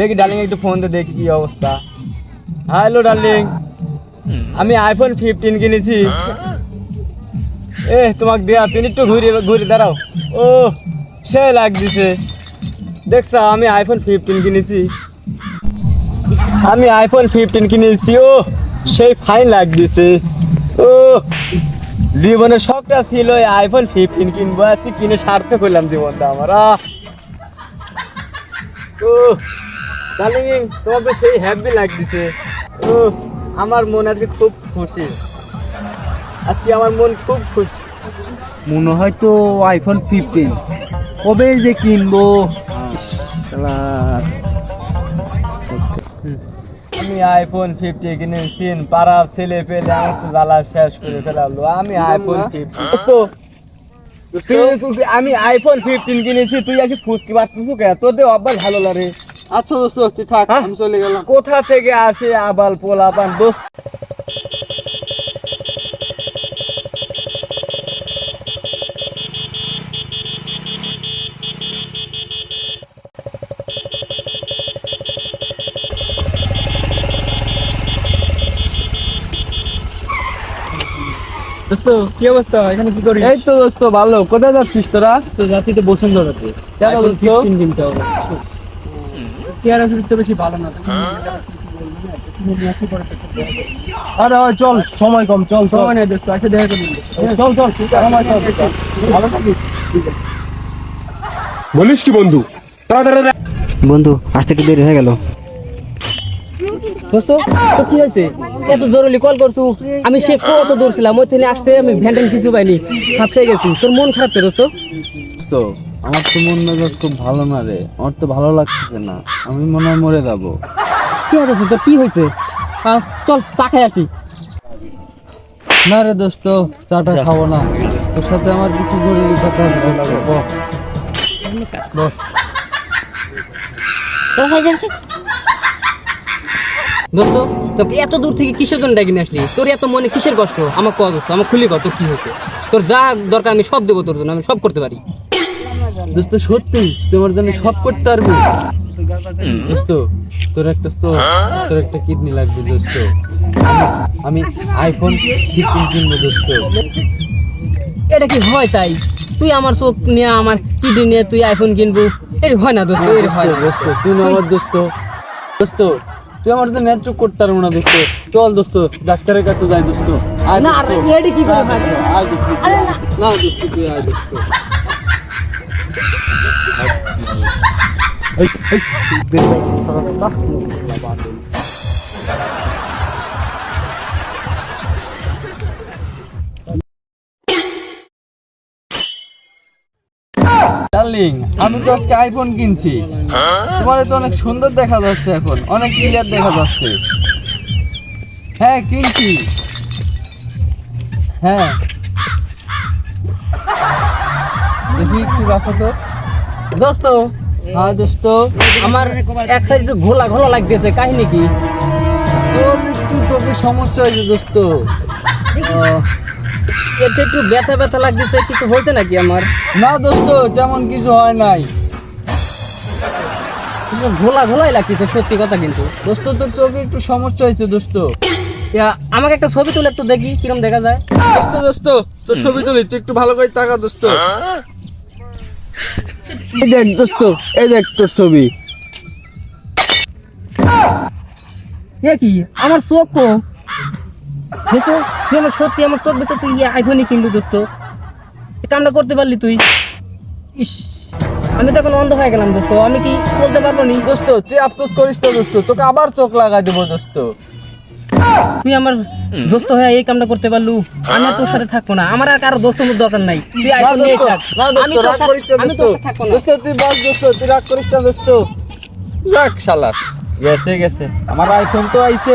দেখি ডার্লিং একটু ফোন দিয়ে দেখি কি অবস্থা। হ্যালো ডার্লিং আমি আইফোন ফিফটিন কিনেছি। এ তোমাকে দেয়া, তুমি একটু ঘুরে ঘুরে দাঁড়াও। ও সে লাগতেছে দেখছ, আমি আইফোন ফিফটিন কিনেছি। আমি আইফোন ফিফটিন কিনেছি ও সেই ফাইন লাগতেছে ও জীবনের শখটা ছিল আইফোন ফিফটিন কিনবো। আজকে কিনে সার্থক করলাম জীবনটা আমার ও ডার্লিং তোমাকে সেই হ্যাপি লাগতেছে ও আমার মন আজকে খুব খুশি। আজকে আমার মন খুব খুশি। মনে হয় তো আইফোন ফিফটিন কবে যে কিনবো? আমি আইফোন ফিফটি কিনেছি পাড়ার ছেলে পেলে জ্বালা শেষ করে ফেলালো। আমি আইফোন ফিফটি আমি আইফোন ফিফটিন কিনেছি তুই আসি ফুসকি পারছিস কে তোদের অব্বাল ভালো লাগে। আচ্ছা দোস্ত তুই থাক হ্যাঁ? আমি চলে গেলাম। কোথা থেকে আসে আবাল পোলাপান দোস্ত? দোস্ত কি অবস্থা? এখানে কি করিস? এই তো দোস্ত ভালো। কোথায় যাচ্ছিস তোরা? তো যাচ্ছি তো বসুন্ধরাতে। কেন দোস্ত? 15 কিনতে হবে। চেয়ার আসলে তো বেশি ভালো না। আরে চল সময় কম চল সময় নেই দোস্ত আসে দেখা করে। চল চল সময়। ভালো থাকিস। বলিস কি বন্ধু? বন্ধু আসতে একটু দেরি হয়ে গেল। দোস্ত তো কি হয়েছে? এত জরুরি কল করছু? আমি সে কত দূর ছিলাম ওই থেকে আসতে আমি ভ্যান্টেন কিছু পাইনি। হাঁপসে গেছি। তোর মন খারাপ তো দোস্ত আমার তো মন মেজাজ খুব ভালো না রে। আমার তো ভালো লাগতেছে না। আমি মনে হয় মরে যাব। কি হয়েছে তোর কি হয়েছে? চল চা খাই আসি। না রে দোস্ত চাটা খাব না। তোর সাথে আমার কিছু জরুরি কথা দোস্ত। তো এত দূর থেকে কিসের জন্য ডাকিনি আসলি? তোর এত মনে কিসের কষ্ট? আমার দোস্ত আমার খুলি কত কি হয়েছে? তোর যা দরকার আমি সব দেবো তোর জন্য আমি সব করতে পারি। দোস্ত সত্যি তোমার জন্য সব করতে পারবি। দোস্ত তোর একটা তোর একটা কিডনি লাগবে দোস্ত। আমি- আইফোন কিনবো দোস্ত। এটা কি হয় তাই? তুই আমার চোখ নিয়ে আমার কিডনি নিয়ে তুই আইফোন কিনবো? এটা হয় না দোস্ত এটা হয় না। দোস্ত তুই না আমার দোস্ত। দোস্ত তুই আমার জন্য এত করতে পারব না দোস্ত। চল দোস্ত ডাক্তারের কাছে যাই দোস্ত। আয় না। আরে কি করে আয় দোস্ত, আয় দোস্ত তুই। না দোস্ত। আয় দোস্ত এই, এই, বের হয়ে। ডার্লিং আমি তো আজকে আইফোন কিনছি। তোমার তো অনেক সুন্দর দেখা যাচ্ছে এখন অনেক ক্লিয়ার দেখা যাচ্ছে। হ্যাঁ কিনছি। হ্যাঁ। দেখি একটু রাখো তো। দোস্ত হ্যাঁ দোস্ত আমার এক সাইড একটু ঘোলা ঘোলা লাগতেছে কাহিনী কি? তোর একটু চোখের সমস্যা হয়েছে দোস্ত। একটু ব্যথা ব্যথা লাগতেছে কিছু হয়েছে নাকি আমার? না দোস্ত তেমন কিছু হয় নাই। ঘোলা ঘোলাই লাগতেছে সত্যি কথা কিন্তু। দোস্ত তোর চোখে একটু সমস্যা হয়েছে দোস্ত। আমাকে একটা ছবি তুলে একটু দেখি কিরম দেখা যায়। দোস্ত দোস্ত তোর ছবি তুলি তুই একটু ভালো করে তাকা দোস্ত। এই দেখ দোস্ত এই দেখ তোর ছবি। এ কি? আমার চোখ কো। দেখো তুই আমার সত্যি আমার চোখ বেঁচে তুই আইফোনই কিনবি দোস্ত। কামটা করতে পারলি তুই। ইস আমি তো এখন অন্ধ হয়ে গেলাম দোস্ত। আমি কি বলতে পারব নি? দোস্ত তুই আফসোস করিস তো দোস্ত তোকে আবার চোখ লাগাই দেবো দোস্ত। তুই আমার দোস্ত হয়ে এই কামটা করতে পারলু? আমি তোর সাথে থাকব না। আমার আর কারও দোস্ত দরকার নাই। তুই আমি তোর সাথে করিস না আমি তোর সাথে থাকব না। দোস্ত তুই বাস দোস্ত তুই রাগ করিস না দোস্ত। রাগ শালা। গেছে গেছে। আমার আইফোন তো আইছে।